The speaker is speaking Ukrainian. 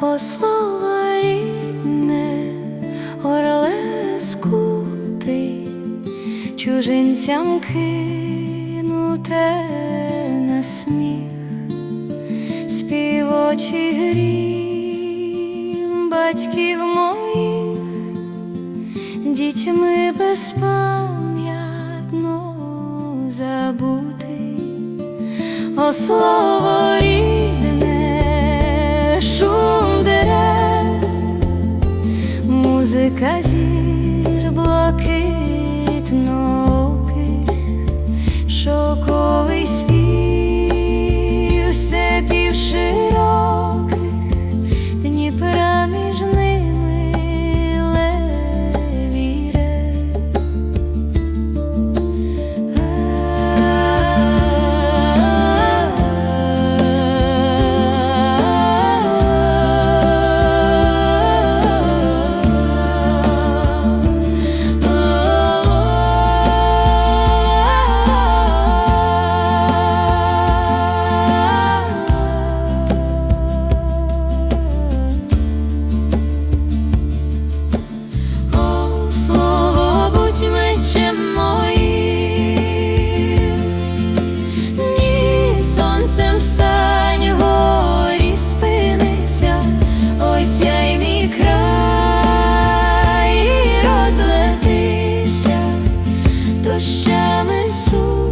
О, слово рідне, орле скутий, чужинцям кинуте на сміх, співочий грім батьків моїх, дітьми безпам'ятно забутий. О, слово рідне, шум дерев, музика зір блакитноких, сонцем стань горі спинися, ось я й мій край і розлетися, дощами су.